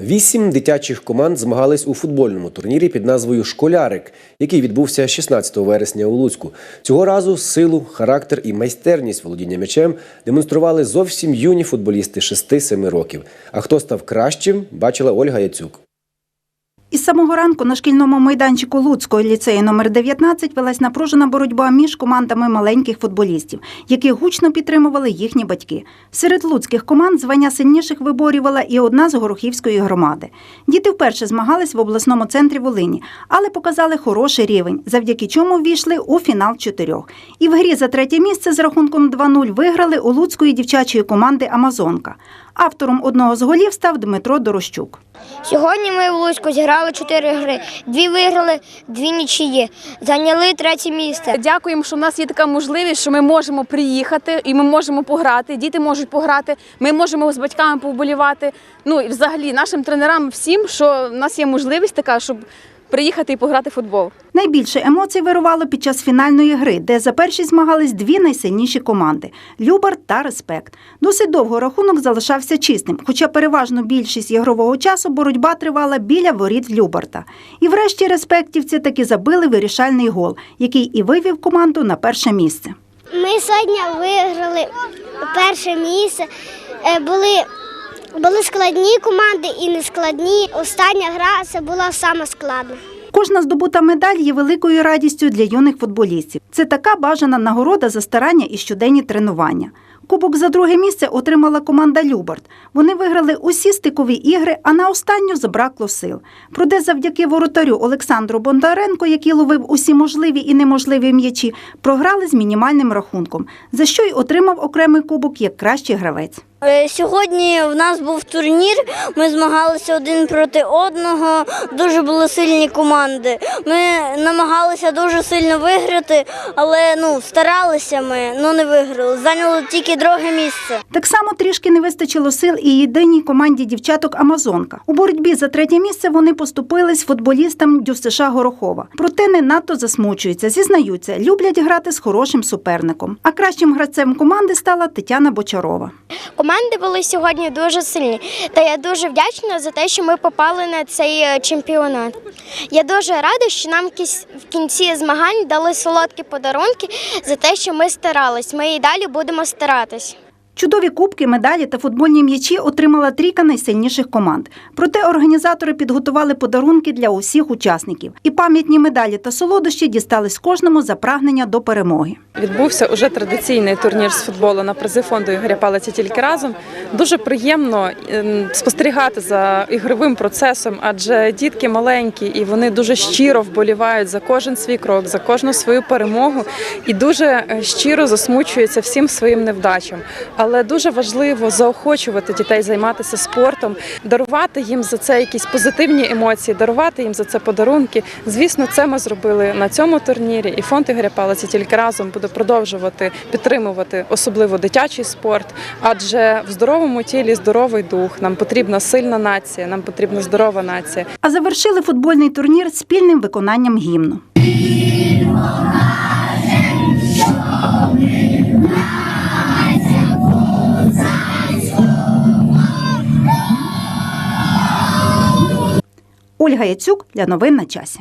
Вісім дитячих команд змагались у футбольному турнірі під назвою Школярик, який відбувся 16 вересня у Луцьку. Цього разу силу, характер і майстерність володіння м'ячем демонстрували зовсім юні футболісти 6-7 років. А хто став кращим, бачила Ольга Яцюк. Із самого ранку на шкільному майданчику Луцького ліцею номер 19 велась напружена боротьба між командами маленьких футболістів, яких гучно підтримували їхні батьки. Серед луцьких команд звання сильніших виборювала і одна з Горохівської громади. Діти вперше змагались в обласному центрі Волині, але показали хороший рівень, завдяки чому ввійшли у фінал чотирьох. І в грі за третє місце з рахунком 2-0 виграли у луцької дівчачої команди Амазонка. Автором одного з голів став Дмитро Дорощук. Сьогодні ми в Луцьку зіграли чотири гри. Дві виграли, дві нічиї. Зайняли третє місце. Дякуємо, що в нас є така можливість, що ми можемо приїхати і ми можемо пограти. Діти можуть пограти. Ми можемо з батьками поболівати. Ну і взагалі нашим тренерам всім, що в нас є можливість така, щоб приїхати і пограти в футбол. Найбільше емоцій вирувало під час фінальної гри, де за перші змагались дві найсильніші команди Любарт та Респект. Досить довго рахунок залишався чистим, хоча переважно більшість ігрового часу боротьба тривала біля воріт Любарта. І врешті респектівці таки забили вирішальний гол, який і вивів команду на перше місце. Ми сьогодні виграли перше місце. Е, Були, були складні команди і нескладні. Остання гра це була саме складна. Кожна здобута медаль є великою радістю для юних футболістів. Це така бажана нагорода за старання і щоденні тренування. Кубок за друге місце отримала команда Любарт. Вони виграли усі стикові ігри, а на останню забракло сил. Проте завдяки воротарю Олександру Бондаренко, який ловив усі можливі і неможливі м'ячі, програли з мінімальним рахунком, за що й отримав окремий кубок як кращий гравець. Е, Сьогодні в нас був турнір. Ми змагалися один проти одного. Дуже були сильні команди. Ми намагалися дуже сильно виграти, але ну старалися ми, але не виграли. Зайняли тільки друге місце. Так само трішки не вистачило сил і єдиній команді дівчаток Амазонка. У боротьбі за третє місце вони поступились футболістам ДЮСШ Горохова. Проте не надто засмучуються, зізнаються, люблять грати з хорошим суперником. А кращим гравцем команди стала Тетяна Бочарова. Команди були сьогодні дуже сильні. Та я дуже вдячна за те, що ми попали на цей е, чемпіонат. Я дуже рада, що нам в кінці змагань дали солодкі подарунки за те, що ми старались. Ми і далі будемо старатись. Чудові кубки, медалі та футбольні м'ячі отримала трійка найсильніших команд. Проте організатори підготували подарунки для усіх учасників. І пам'ятні медалі та солодощі дістались кожному за прагнення до перемоги. Відбувся уже традиційний турнір з футболу на призи фонду Ігоря Палиця тільки разом. Дуже приємно ем, спостерігати за ігровим процесом, адже дітки маленькі і вони дуже щиро вболівають за кожен свій крок, за кожну свою перемогу і дуже е, щиро засмучуються всім своїм невдачам. Але дуже важливо заохочувати дітей займатися спортом, дарувати їм за це якісь позитивні емоції, дарувати їм за це подарунки. Звісно, це ми зробили на цьому турнірі. І фонд Ігоря Палиця тільки разом буде продовжувати підтримувати особливо дитячий спорт, адже в здоровому тілі здоровий дух. Нам потрібна сильна нація, нам потрібна здорова нація. А завершили футбольний турнір спільним виконанням гімну. Ольга Яцюк для новин на часі.